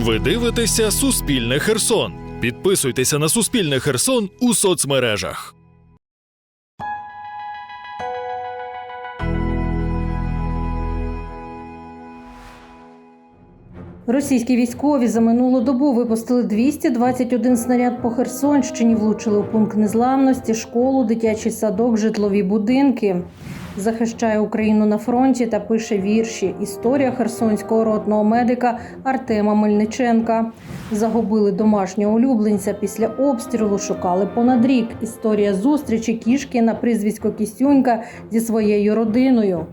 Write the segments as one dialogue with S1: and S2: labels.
S1: Ви дивитеся Суспільне Херсон. Підписуйтеся на Суспільне Херсон у соцмережах.
S2: Російські військові за минулу добу випустили 221 снаряд по Херсонщині, влучили у пункт незламності, школу, дитячий садок, житлові будинки. Захищає Україну на фронті та пише вірші. Історія херсонського ротного медика Артема Мельниченка. Загубили домашнього улюбленця після обстрілу. Шукали понад рік. Історія зустрічі кішки на прізвисько Кістюнька зі своєю родиною.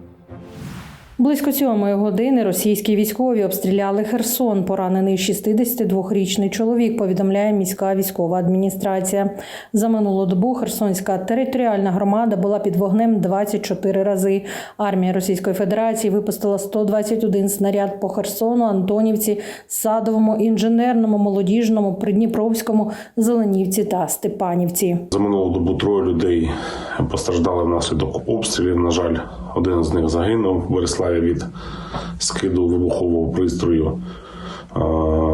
S2: Близько сьомої години російські військові обстріляли Херсон. Поранений 62-річний чоловік. Повідомляє міська військова адміністрація. За минулу добу Херсонська територіальна громада була під вогнем 24 рази. Армія Російської Федерації випустила 121 снаряд по Херсону, Антонівці, Садовому, інженерному, молодіжному, Придніпровському, Зеленівці та Степанівці.
S3: За минулу добу троє людей постраждали внаслідок обстрілів. На жаль, один з них загинув в Береславі від скиду вибухового пристрою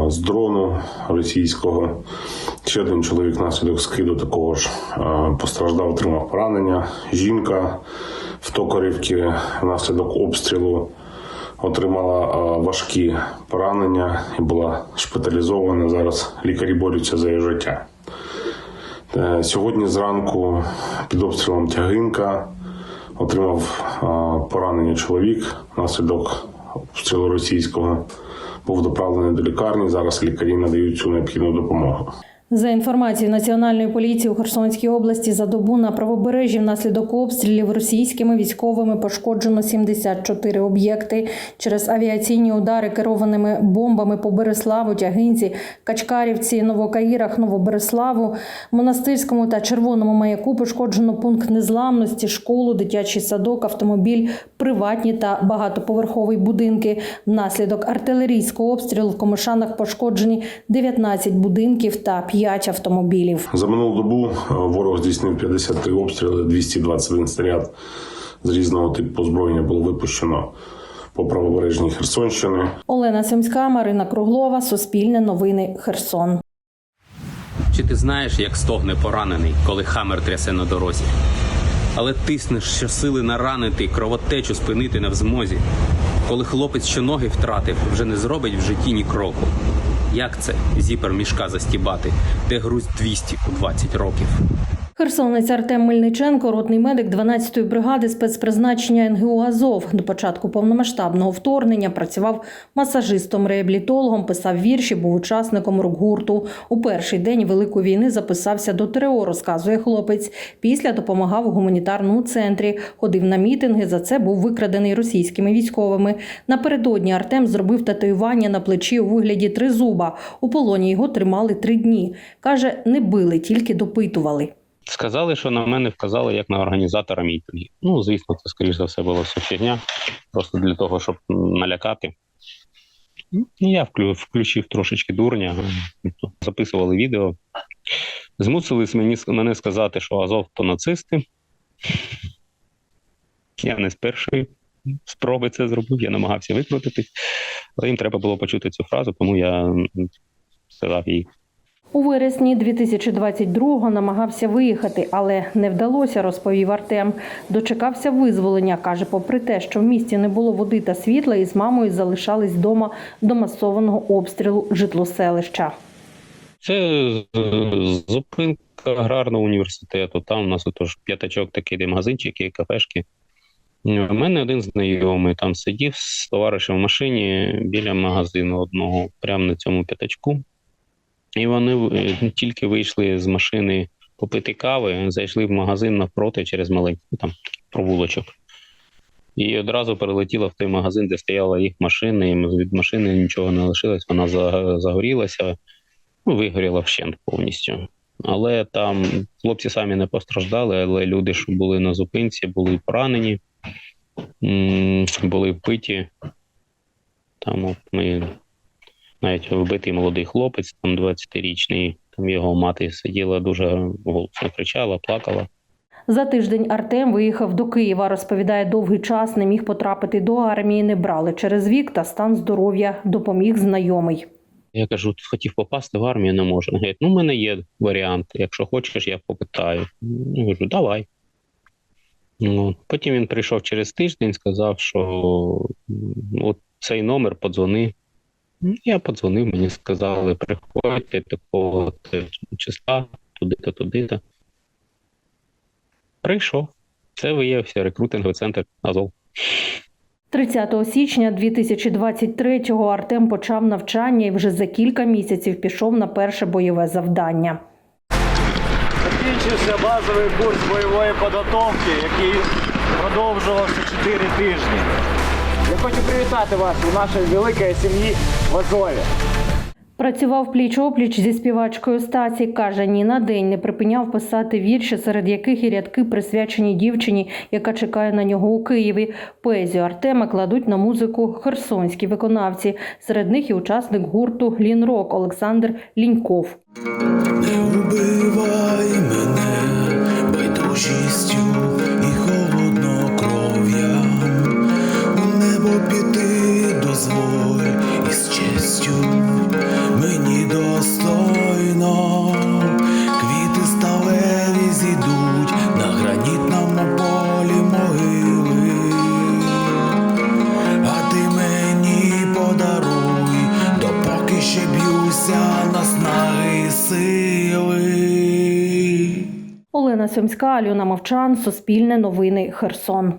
S3: з дрону російського. Ще один чоловік внаслідок скиду такого ж постраждав, отримав поранення. Жінка в Токарівці внаслідок обстрілу отримала важкі поранення і була шпиталізована. Зараз лікарі борються за її життя. Е, Сьогодні зранку під обстрілом тягинка отримав поранення чоловік внаслідок обстрілу російського. Був доправлений до лікарні. Зараз лікарі надають цю необхідну допомогу.
S2: За інформацією Національної поліції у Херсонській області за добу на правобережжі внаслідок обстрілів російськими військовими пошкоджено 74 об'єкти. Через авіаційні удари керованими бомбами по Береславу, Тягинці, Качкарівці, Новокаїрах, Новобереславу, Монастирському та Червоному маяку пошкоджено пункт незламності, школу, дитячий садок, автомобіль, приватні та багатоповерхові будинки. Внаслідок артилерійського обстрілу в Комишанах пошкоджені 19 будинків та 5 автомобілів.
S3: За минулу добу е, ворог здійснив 53 обстріли, 221 снаряд з різного типу озброєння було випущено по правобережній Херсонщини.
S2: Олена Симська, Марина Круглова, Суспільне новини, Херсон.
S4: Чи ти знаєш, як стогне поранений, коли хамер трясе на дорозі? Але тиснеш щосили наранити, кровотечу спинити не в змозі. Коли хлопець, що ноги втратив, вже не зробить в житті ні кроку. Як це зіпер мішка застібати, де груз 200 у 20 років?
S2: Херсонець Артем Мельниченко, ротний медик 12-ї бригади спецпризначення НГУ Азов. До початку повномасштабного вторгнення працював масажистом-реабілітологом, писав вірші, був учасником рок-гурту. У перший день Великої війни записався до ТРО, розказує хлопець. Після допомагав у гуманітарному центрі, ходив на мітинги. За це був викрадений російськими військовими. Напередодні Артем зробив татуювання на плечі у вигляді тризуба. У полоні його тримали три дні. Каже, не били, тільки допитували.
S4: Сказали, що на мене вказали як на організатора мітингів. Ну, звісно, це скоріш за все було все щодня, просто для того, щоб налякати. Ну, Я включив трошечки дурня, записували відео. Змусили мені, мене сказати, що Азов то нацисти. Я не з першої спроби це зробив, я намагався викрутитись, але їм треба було почути цю фразу, тому я сказав їй.
S2: У вересні 2022-го намагався виїхати, але не вдалося, розповів Артем. Дочекався визволення. каже, попри те, що в місті не було води та світла, із мамою залишались вдома до масованого обстрілу житлоселища.
S4: Це зупинка аграрного університету. Там у нас отож п'ятачок такий, де магазинчики, кафешки. У мене один знайомий там сидів з товаришем в машині біля магазину одного, прямо на цьому п'ятачку. І вони е, тільки вийшли з машини попити кави, зайшли в магазин навпроти через маленький там провулочок. І одразу перелетіла в той магазин, де стояла їх машина, і від машини нічого не лишилось, вона загорілася ну, вигоріла вщент повністю. Але там хлопці самі не постраждали, але люди, що були на зупинці, були поранені, були вбиті. Там от ми навіть вбитий молодий хлопець, там 20-річний, там його мати сиділа дуже голосно кричала, плакала.
S2: За тиждень Артем виїхав до Києва. Розповідає, довгий час не міг потрапити до армії, не брали через вік та стан здоров'я. Допоміг знайомий.
S4: Я кажу, хотів попасти в армію, не можу. Говорить, ну, в мене є варіант. Якщо хочеш, я попитаю. Я кажу, давай. Ну, потім він прийшов через тиждень, сказав, що от цей номер подзвони. Ну, Я подзвонив, мені сказали, приходьте такого числа, туди-то, туди-то. Прийшов. Це виявився рекрутинговий центр Азов.
S2: 30 січня 2023-го Артем почав навчання і вже за кілька місяців пішов на перше бойове завдання.
S5: Закінчився базовий курс бойової підготовки, який продовжувався 4 тижні. Я хочу привітати вас у нашій великій сім'ї в Азові.
S2: Працював пліч-опліч зі співачкою Стасі. Каже, ні на день не припиняв писати вірші, серед яких і рядки присвячені дівчині, яка чекає на нього у Києві. Поезію Артема кладуть на музику херсонські виконавці. Серед них і учасник гурту Лінрок Олександр Ліньков.
S6: Не убивай мене байдужістю сили.
S2: Олена Сьомська, Альона Мовчан, Суспільне новини, Херсон.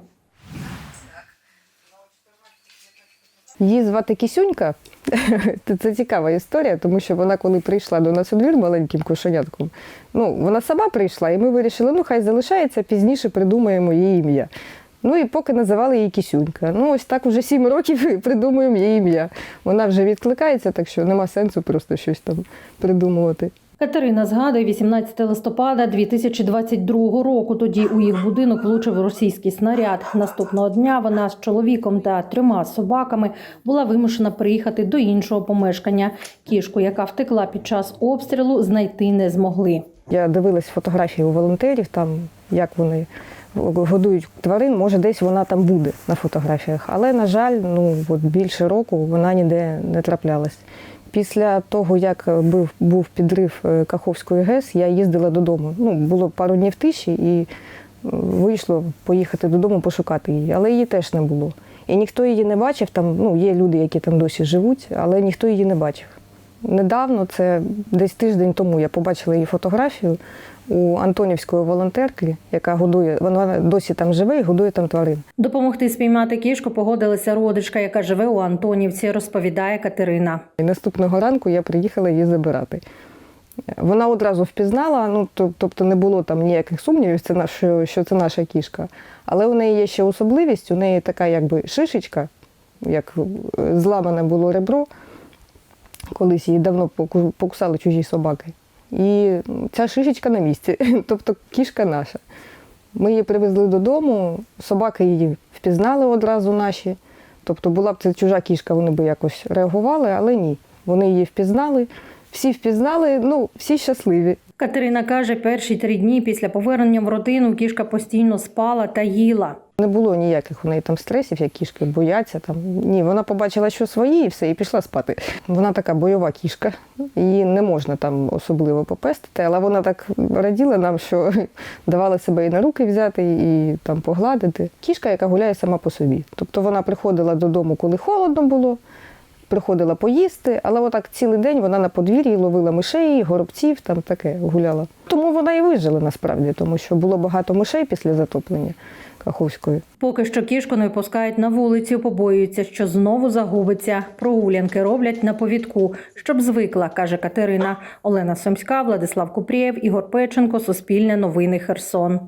S7: Її звати Кісюнька. Це- Це цікава історія, тому що вона, коли прийшла до нас у двір маленьким кошенятком, ну вона сама прийшла, і ми вирішили, ну хай залишається, пізніше придумаємо її ім'я. Ну і поки називали її Кісюнька. Ну, ось так уже сім років придумуємо її ім'я. Вона вже відкликається, так що нема сенсу просто щось там придумувати.
S2: Катерина згадує 18 листопада 2022 року. Тоді у їх будинок влучив російський снаряд. Наступного дня вона з чоловіком та трьома собаками була вимушена приїхати до іншого помешкання. Кішку, яка втекла під час обстрілу, знайти не змогли.
S7: Я дивилась фотографії у волонтерів, там як вони годують тварин, може, десь вона там буде на фотографіях. Але, на жаль, ну от більше року вона ніде не траплялась. Після того, як був, був підрив е, Каховської ГЕС, я їздила додому. Ну, було пару днів тиші і вийшло поїхати додому пошукати її, але її теж не було. І ніхто її не бачив. Там ну, є люди, які там досі живуть, але ніхто її не бачив. Недавно, це десь тиждень тому, я побачила її фотографію у Антонівської волонтерки, яка годує, вона досі там живе і годує там тварин.
S2: Допомогти спіймати кішку погодилася родичка, яка живе у Антонівці, розповідає Катерина.
S7: І наступного ранку я приїхала її забирати. Вона одразу впізнала, ну тобто не було там ніяких сумнівів, що це наша кішка. Але у неї є ще особливість, у неї така якби шишечка, як е, зламане було ребро. Колись її давно покусали чужі собаки. І ця шишечка на місці, тобто кішка наша. Ми її привезли додому, собаки її впізнали одразу наші. Тобто була б це чужа кішка, вони б якось реагували, але ні. Вони її впізнали, всі впізнали, ну, всі щасливі.
S2: Катерина каже, перші три дні після повернення в родину кішка постійно спала та їла.
S7: Не було ніяких у неї там стресів, як кішки бояться. Там. Ні, вона побачила, що свої, і все, і пішла спати. Вона така бойова кішка, її не можна там особливо попестити, але вона так раділа нам, що давала себе і на руки взяти, і там погладити. Кішка, яка гуляє сама по собі. Тобто вона приходила додому, коли холодно було, приходила поїсти, але отак цілий день вона на подвір'ї ловила мишей, горобців, там таке гуляла. Тому вона і вижила насправді, тому що було багато мишей після затоплення Каховської.
S2: Поки що кішку не випускають на вулицю, побоюються, що знову загубиться. Прогулянки роблять на повідку, щоб звикла, каже Катерина. Олена Сомська, Владислав Купрієв, Ігор Печенко, Суспільне новини Херсон.